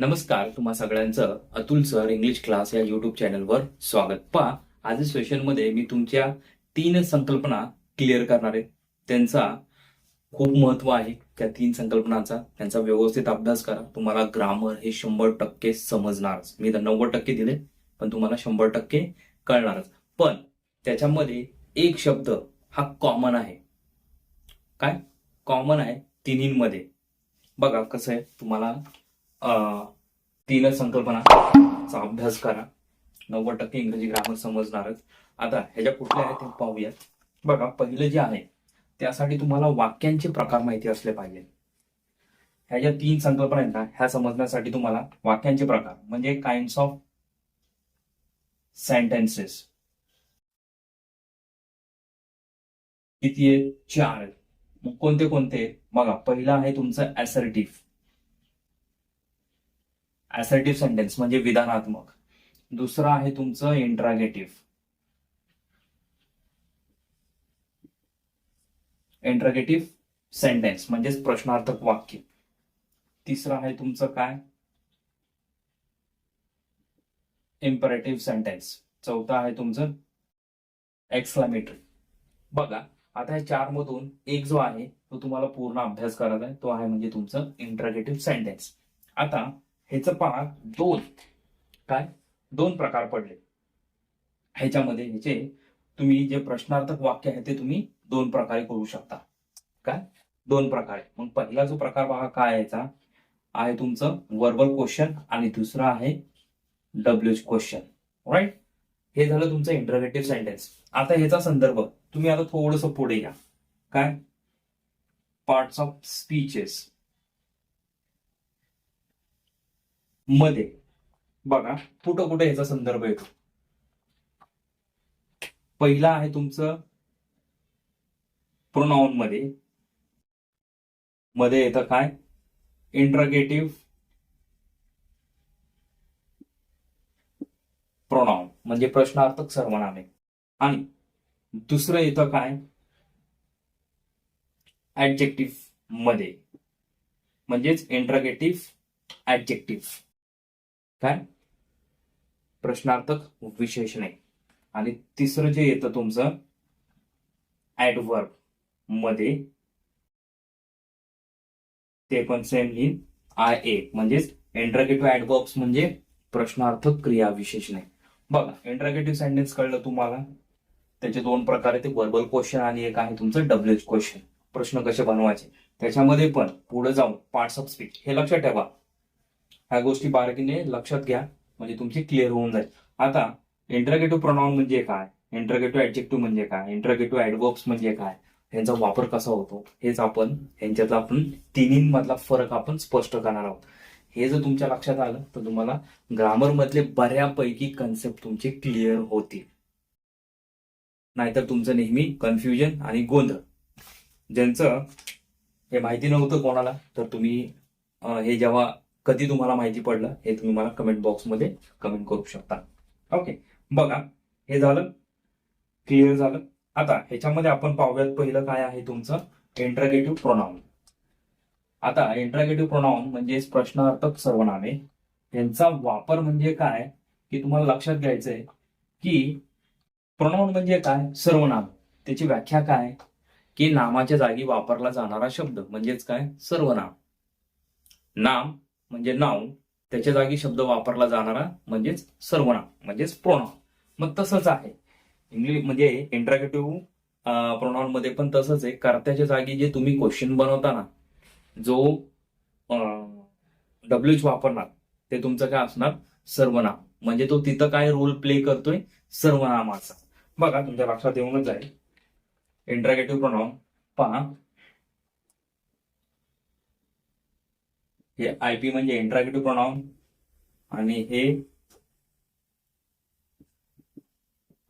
नमस्कार तुम्हा सगळ्यांचं अतुल सर इंग्लिश क्लास या युट्यूब चॅनलवर स्वागत. पहा आज सेशनमध्ये मी तुमच्या तीन संकल्पना क्लिअर करणार आहे. त्यांचा खूप महत्त्व आहे. त्या तीन संकल्पनांचा त्यांचा व्यवस्थित अभ्यास करा. तुम्हाला ग्रामर हे शंभर टक्के समजणारच. मी तर नव्वद टक्के दिले पण तुम्हाला शंभर टक्के कळणारच. पण त्याच्यामध्ये एक शब्द हा कॉमन आहे. काय? कॉमन आहे तिन्हींमध्ये. बघा कसं आहे तुम्हाला तीन संकल्पनाचा अभ्यास करा. नव्वद टक्के इंग्रजी ग्रामर समजणारच. आता ह्याच्या कुठल्या आहेत ते पाहूयात. बघा पहिलं जे आहे त्यासाठी तुम्हाला वाक्यांचे प्रकार माहिती असले पाहिजे. ह्या ज्या तीन संकल्पना आहेत ना ह्या समजण्यासाठी तुम्हाला वाक्यांचे प्रकार म्हणजे काइंड ऑफ सेंटेन्सेस किती आहेत? चार मग कोणते कोणते? बघा पहिलं आहे तुमचं ऍसर्टिव्ह ऍसर्टिव्ह सेंटेन्स म्हणजे विधानात्मक. दुसरं आहे तुमचं इंट्रागेटिव्ह इंट्रागेटिव्ह सेंटेन्स म्हणजेच प्रश्नार्थक वाक्य. तिसरं आहे तुमचं काय? इम्परेटिव्ह सेंटेन्स चौथं आहे तुमचं एक्सक्लामेटरी बघा आता या चार मधून एक जो आहे तो तुम्हाला पूर्ण अभ्यास करायचा आहे तो आहे म्हणजे तुमचं इंट्रागेटिव्ह सेंटेन्स आता ह्याचं पहा दोन. काय? दोन प्रकार पडले. ह्याच्यामध्ये ह्याचे तुम्ही जे प्रश्नार्थक वाक्य आहे ते तुम्ही दोन प्रकारे करू शकता. काय? दोन प्रकारे. मग पहिला जो प्रकार पहा काय याचा? आहे तुमचं वर्बल क्वेश्चन आणि दुसरा आहे डब्ल्यू क्वेश्चन राईट हे झालं तुमचं इंटरग्रेटिव्ह सेंटेन्स आता ह्याचा संदर्भ. तुम्ही आता थोडस पुढे या. काय? पार्ट्स ऑफ स्पीचेस मध्ये. बघा कुठं कुठे ह्याचा संदर्भ येतो. पहिला आहे तुमचं प्रोनाऊन मध्ये. मध्ये येतं काय? इंट्रगेटिव्ह प्रोनाऊन म्हणजे प्रश्नार्थक सर्वनामे. आणि दुसरं येतं काय? ऍडजेक्टिव्हमध्ये. म्हणजेच इंट्रगेटिव्ह ऍडजेक्टिव्ह काय? प्रश्नार्थक विशेषणे आणि तिसरं जे येतं तुमचं ऍडवर्बमध्ये ते पण सेम इन आय ए म्हणजेच इंट्रगेटिव्ह ऍडवर्ब्स म्हणजे प्रश्नार्थक क्रिया विशेषणे बघा इंट्रगेटिव्ह सेंटेन्स कळलं तुम्हाला? त्याचे दोन प्रकार आहेत. वर्बल क्वेश्चन आणि एक आहे तुमचं डब्ल्यू क्वेश्चन प्रश्न कसे बनवायचे? त्याच्यामध्ये पण पुढे जाऊन पार्ट्स ऑफ स्पीच हे लक्षात ठेवा. ह्या गोष्टी बारकीने लक्षात घ्या म्हणजे तुमची क्लिअर होऊन जाईल. आता इंटरगेटिव्ह प्रोनाऊन म्हणजे काय? इंटरगेटिव्ह ऍडजेक्टिव्ह म्हणजे काय? इंटरगेटिव्ह ऍडवर्ब्स म्हणजे काय? यांचा वापर कसा होतो? हेच आपण यांच्यातला आपण तिन्हींमधला फरक आपण स्पष्ट करणार आहोत. हे जर तुमच्या लक्षात आलं तर तुम्हाला ग्रामर मधले बऱ्यापैकी कन्सेप्ट तुमचे क्लिअर होतील. नाहीतर तुमचं नेहमी कन्फ्युजन आणि गोंधळ. ज्यांचं हे माहिती नव्हतं कोणाला तर तुम्ही हे जेव्हा कधी तुम्हाला माहिती पडलं हे तुम्ही मला कमेंट बॉक्समध्ये कमेंट करू शकता. ओके बघा हे झालं. क्लिअर झालं. आता ह्याच्यामध्ये आपण पाहूयात पहिलं काय आहे तुमचं? इंट्रगेटिव्ह प्रोनाऊन आता इंट्रगेटिव्ह प्रोनाऊन म्हणजे प्रश्नार्थक सर्वनामे यांचा वापर म्हणजे काय? की तुम्हाला लक्षात घ्यायचंय की प्रोनाऊन म्हणजे काय? सर्वनाम. त्याची व्याख्या काय? की नामाच्या जागी वापरला जाणारा शब्द म्हणजेच काय? सर्वनाम. नाम म्हणजे नाव त्याच्या जागी शब्द वापरला जाणारा म्हणजेच सर्वनाम म्हणजेच प्रोनाऊन मग तसंच आहे. इंग्लिश म्हणजे इंटरॅगेटिव्ह प्रोनाऊन मध्ये पण तसंच आहे. कर्त्याच्या जागी जे तुम्ही क्वेश्चन बनवताना जो डब्ल्यूच वापरणार ते तुमचं काय असणार? सर्वनाम. म्हणजे तो तिथं काय रोल प्ले करतोय? सर्वनामाचा. बघा तुमच्या लक्षात येऊनच जाईल. इंट्रगेटिव्ह प्रोनाऊन पहा. हे आय पी म्हणजे इंट्रॅगेटिव्ह प्रोनाऊन आणि हे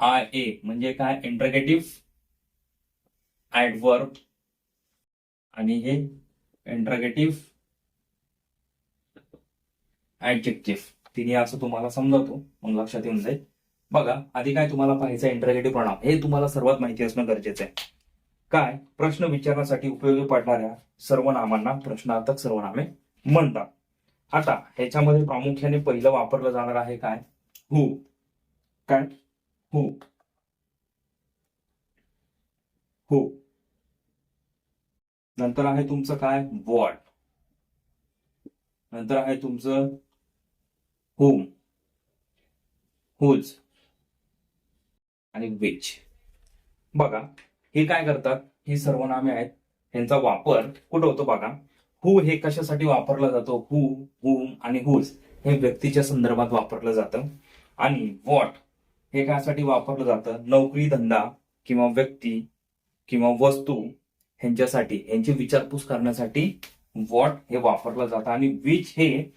आय ए म्हणजे काय? इंट्रगेटिव्ह ऍडवर्ब आणि हे इंट्रागेटिव्ह ऍडजेक्टिव्ह तिने असं तुम्हाला समजावतो मग लक्षात येऊन जाईल. बघा आधी काय तुम्हाला पाहायचं इंट्रगेटिव्ह प्रणाम हे तुम्हाला सर्वात माहिती असणं गरजेचं आहे. काय? प्रश्न विचारण्यासाठी उपयोगी पडणाऱ्या सर्व नामांना प्रश्नार्थक सर्वनामे म्हणतात. आता ह्याच्यामध्ये प्रामुख्याने पहिलं वापरलं जाणार आहे काय? हु काय? हु हु नंतर आहे तुमचं काय? वॉट नंतर आहे तुमचं होम हुज आणि विच बघा हे काय करतात? ही सर्वनामे आहेत. यांचा वापर कुठं होतो बघा? हु हे कशासाठी वापरला जातो? हु हुम आणि हुज हे व्यक्तीच्या संदर्भात वापरलं जातं. आणि वॉट हे कायसाठी वापरलं जातं? नोकरी धंदा किंवा व्यक्ती किंवा वस्तू ह्यांच्यासाठी यांची विचारपूस करण्यासाठी वॉट हे वापरलं जातं. आणि विच हे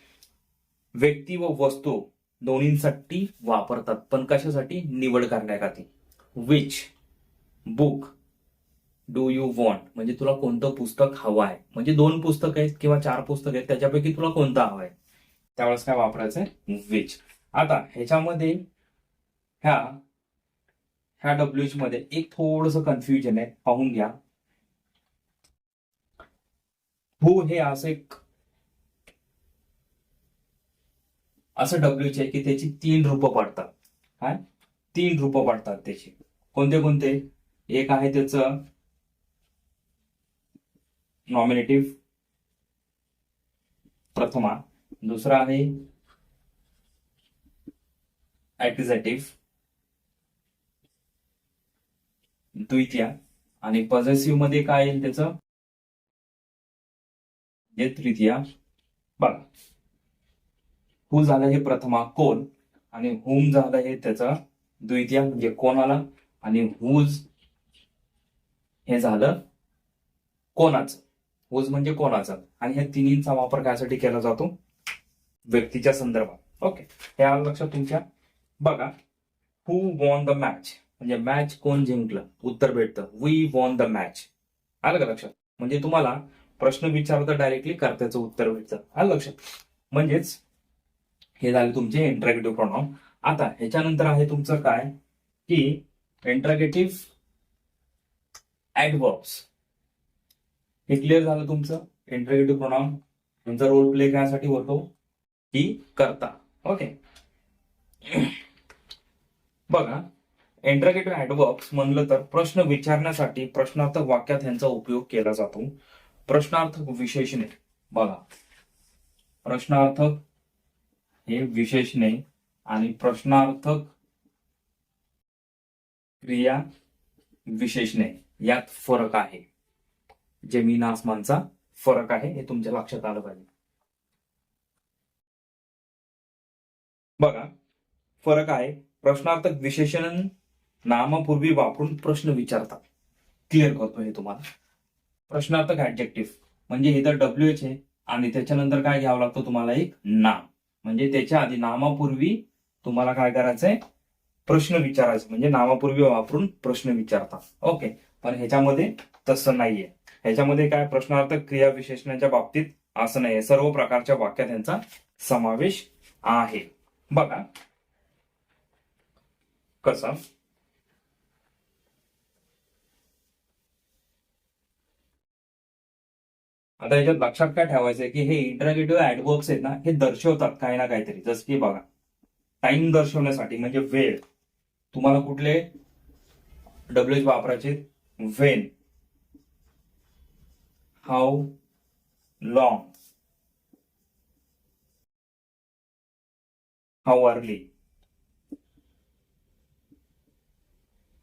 व्यक्ती व वस्तू दोन्हींसाठी वापरतात. पण कशासाठी? निवड करण्यासाठी. Which book do you want? म्हणजे तुला कोणतं पुस्तक हवं आहे म्हणजे दोन पुस्तक आहेत किंवा चार पुस्तक आहेत त्याच्यापैकी तुला कोणतं हवं आहे त्यावेळेस काय वापरायचंय? विच आता ह्याच्यामध्ये ह्या ह्या डब्ल्यूच मध्ये एक थोडस कन्फ्युजन आहे. पाहून घ्या. हु हे असं एक असं डब्ल्यूच आहे की त्याची तीन रूपं पडतात. काय? तीन रूपं पडतात त्याची. कोणते कोणते? एक आहे त्याचं नॉमिनेटिव्ह प्रथमा दुसरा आहे ऍक्झिटिव्ह द्वितीय आणि पॉझिटिव्हमध्ये काय येईल त्याचं? हे तृतीया. बघा. हु झालं हे प्रथमा कोण? आणि हुम झालं हे त्याचं द्वितीय म्हणजे कोणाला? आणि हुज हे झालं कोणाचं? वज म्हणजे कोणाचा? आणि ह्या तिन्हींचा वापर कायसाठी केला जातो? व्यक्तीच्या संदर्भात. ओके हे आलं लक्षात तुमच्या? बघा. हु वॉन द मॅच म्हणजे मॅच कोण जिंकलं? उत्तर भेटतं. वी वॉन द मॅच आलं का लक्षात? म्हणजे तुम्हाला प्रश्न विचारता डायरेक्टली कर्त्याचं उत्तर भेटतं. आलं लक्षात? म्हणजेच हे झाले तुमचे इंट्रॅगेटिव्ह प्रोनाउन आता ह्याच्यानंतर आहे तुमचं काय? की इंट्रॅगेटिव्ह ऍडवर्ब्स हे क्लिअर झालं तुमचं? इंट्रॅगेटिव्ह प्रोनाउन तुमचा रोल प्ले करण्यासाठी होतो की करता. ओके बघा. इंट्रॅगेटिव्ह ऍडवर्ब्स म्हणलं तर प्रश्न विचारण्यासाठी प्रश्नार्थक वाक्यात यांचा उपयोग केला जातो. प्रश्नार्थक विशेषणे. बघा. प्रश्नार्थक हे विशेषणे आणि प्रश्नार्थक क्रिया विशेषणे. यात फरक आहे. जमीन आसमानचा फरक आहे हे तुमच्या लक्षात आलं पाहिजे. बघा फरक आहे प्रश्नार्थक विशेषण नामापूर्वी वापरून प्रश्न विचारतात. क्लिअर करतो हे तुम्हाला. प्रश्नार्थक ऍडजेक्टिव्ह म्हणजे इथं डब्ल्यू एच आहे आणि त्याच्यानंतर काय घ्यावं लागतं तुम्हाला एक? नाम. म्हणजे त्याच्या आधी नामापूर्वी तुम्हाला काय करायचंय प्रश्न विचारायचं म्हणजे नामापूर्वी वापरून प्रश्न विचारतात. ओके पण ह्याच्यामध्ये तसं नाहीये. ह्याच्यामध्ये काय प्रश्नार्थ क्रिया विशेषणाच्या बाबतीत असं नाहीये. सर्व प्रकारच्या वाक्यात यांचा समावेश आहे. बघा. कसं? आता याच्यात लक्षात काय ठेवायचंय की हे इंटरॅगेटिव्ह ऍडवर्ब्स आहेत ना हे दर्शवतात काही ना काहीतरी. जसं की बघा टाइम दर्शवण्यासाठी म्हणजे वेळ. तुम्हाला कुठले? डब्ल्यूच वापरायचे when how long how early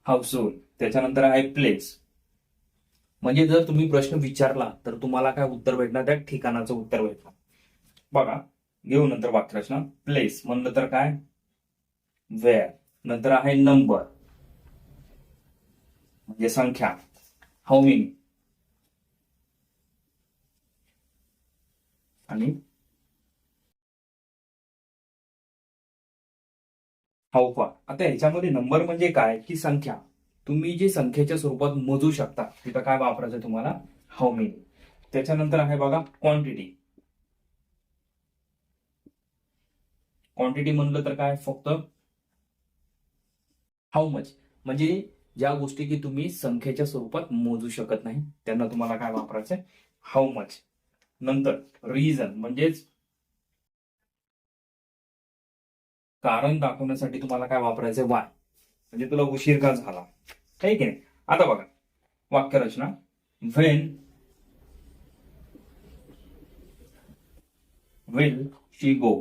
how soon त्याच्यानंतर आहे प्लेस म्हणजे जर तुम्ही प्रश्न विचारला तर तुम्हाला काय उत्तर भेटणार? त्या ठिकाणाचं उत्तर भेटणार. बघा घेऊ नंतर वाक्यरचना. प्लेस म्हणलं तर काय? वेअर नंतर आहे नंबर म्हणजे संख्या. हाऊ मेनी आणि हाऊ आता ह्याच्यामध्ये नंबर म्हणजे काय? की संख्या. तुम्ही जी संख्येच्या स्वरूपात मोजू शकता तिथं काय वापरायचं तुम्हाला? हाऊ मेनी त्याच्यानंतर आहे बघा क्वांटिटी क्वांटिटी म्हणलं तर काय? फक्त हाऊ मच म्हणजे ज्या गोष्टी की तुम्ही संख्येच्या स्वरूपात मोजू शकत नाही त्यांना तुम्हाला काय वापरायचंय? हाऊ मच नंतर रिझन म्हणजेच कारण दाखवण्यासाठी तुम्हाला काय वापरायचं वाय म्हणजे तुला उशीर का झाला? आहे नाही? आता बघा वाक्यरचना. व्हेन विल शी गो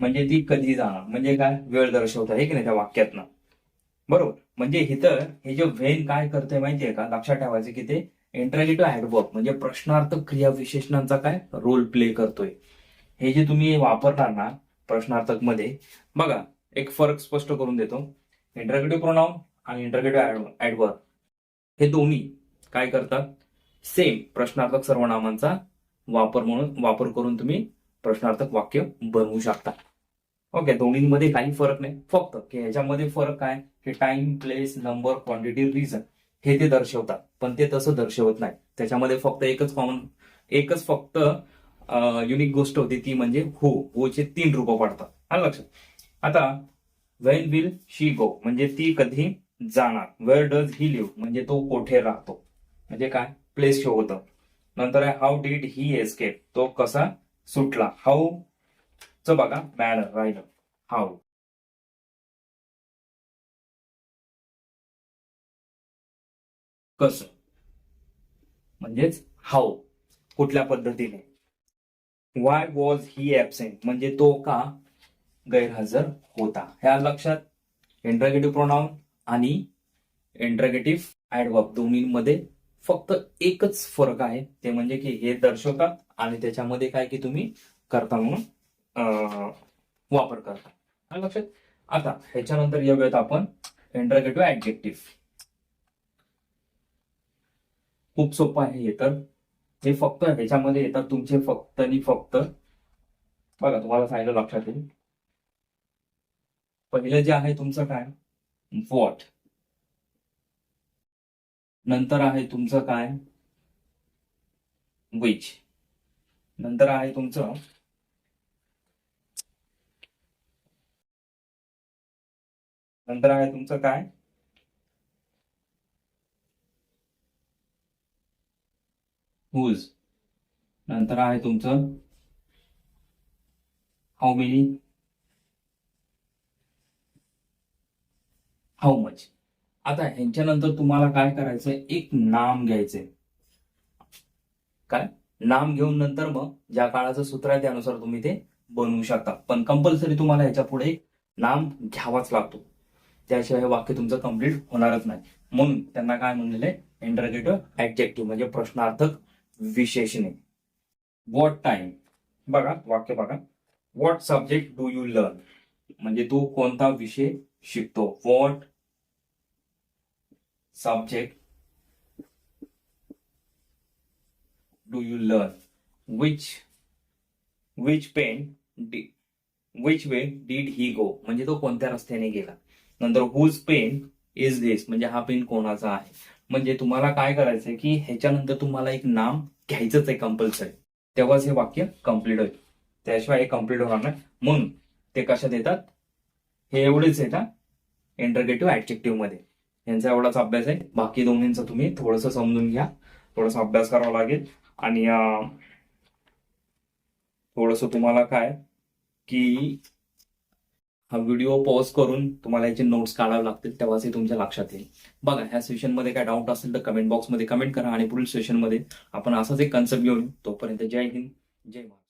म्हणजे ती कधी जाणार? म्हणजे काय? वेळ दर्शवत आहे की नाही त्या वाक्यातनं? बरोबर. म्हणजे इथं हे जे व्हेन काय करते माहितीये का? लक्षात ठेवायचं की ते इंटरॅगेटिव्ह ऍडवर्ब म्हणजे प्रश्नार्थ क्रिया विशेषणांचा काय? रोल प्ले करतोय. हे जे तुम्ही वापरणार ना प्रश्नार्थकमध्ये बघा एक फरक स्पष्ट करून देतो. इंटरगेटिव्ह प्रोनाउन आणि इंटरगेटिव्ह ऍडवर्ब हे दोन्ही काय करतात? सेम प्रश्नार्थक सर्वनामांचा वापर म्हणून वापर करून तुम्ही प्रश्नार्थक वाक्य बनवू शकता. ओके दोन्हीमध्ये काही फरक नाही. फक्त की ह्याच्यामध्ये फरक काय? की time place number quantity reason हे ते दर्शवतात. पण ते तसं दर्शवत नाही. त्याच्यामध्ये फक्त एकच कॉमन एकच फक्त युनिक गोष्ट होती ती म्हणजे हो होचे तीन रूप पडतात. आलं लक्षात. आता वेन विल शी गो म्हणजे ती कधी जाणार? वेअर डज ही लिव्ह म्हणजे तो कोठे राहतो? म्हणजे काय? प्लेस शो होतं. नंतर आहे हाऊ डीड ही एस्केप तो कसा सुटला? हाऊ च बघा मॅनर राहिलं हाऊ कसं? म्हणजेच हाऊ कुठल्या पद्धतीने? वाय वॉज ही ऍबसेंट म्हणजे तो का गैरहजर होता? ह्या लक्षात इंट्रगेटिव्ह प्रोनाउन आणि इंट्रगेटिव्ह ऍडवर्ब दोन्हीमध्ये फक्त एकच फरक आहे. ते म्हणजे की हे दर्शवतात आणि त्याच्यामध्ये काय की तुम्ही करता म्हणून वापर करता. लक्षात? आता ह्याच्यानंतर येऊयात आपण इंट्रगेटिव्ह ऍडजेक्टिव्ह खूप सोपं आहे हे तर. हे फक्त ह्याच्यामध्ये येतात तुमचे फक्त आणि फक्त. बघा तुम्हाला सांगितलं लक्षात येईल. पहिलं जे आहे तुमचं काय? वॉट नंतर आहे तुमचं काय? विच नंतर आहे तुमचं नंतर आहे तुमचं काय? हुज नंतर आहे तुमचं. हाऊ मेनी हाऊ मच आता ह्यांच्यानंतर तुम्हाला काय करायचं एक नाम घ्यायचंय. काय? नाम घेऊन नंतर मग ज्या काळाचं सूत्र आहे त्यानुसार तुम्ही ते बनवू शकता. पण कंपल्सरी तुम्हाला ह्याच्या पुढे एक नाम घ्यावाच लागतो. त्याशिवाय वाक्य तुमचं कंप्लीट होणारच नाही. म्हणून त्यांना काय म्हणलेले इंटरगेटिव्ह ऍडजेक्टिव्ह म्हणजे प्रश्नार्थक विशेषणे. वॉट टाइम बघा वाक्य बघा. What subject do you learn म्हणजे तू कोणता विषय शिकतो? What subject do you learn which which pen which way did he go म्हणजे तो कोणत्या रस्त्याने गेला? नंतर हुज पेन इज दिस म्हणजे हा पेन कोणाचा आहे? म्हणजे तुम्हाला काय करायचंय की ह्याच्यानंतर तुम्हाला एक नाम घ्यायचंच आहे कंपल्सरी तेव्हाच हे वाक्य कंप्लीट होईल. त्याशिवाय हे कंप्लीट होणार नाही. म्हणून ते कशात येतात? हे एवढेच येतात इंटरगेटिव्ह ऍडजेक्टिव्हमध्ये. यांचा एवढाच अभ्यास आहे. बाकी दोन्हींचा तुम्ही थोडस समजून घ्या. थोडासा अभ्यास करावा लागेल. आणि थोडस तुम्हाला काय की हा व्हिडिओ पॉज करून तुम्हाला याचे नोट्स काढावे लागतील तेव्हाच हे तुमच्या लक्षात येईल. बघा ह्या सेशनमध्ये काय डाऊट असेल तर कमेंट बॉक्समध्ये कमेंट करा आणि पुढील सेशनमध्ये आपण असाच एक कन्सेप्ट घेऊन तोपर्यंत जय हिंद जय महाराज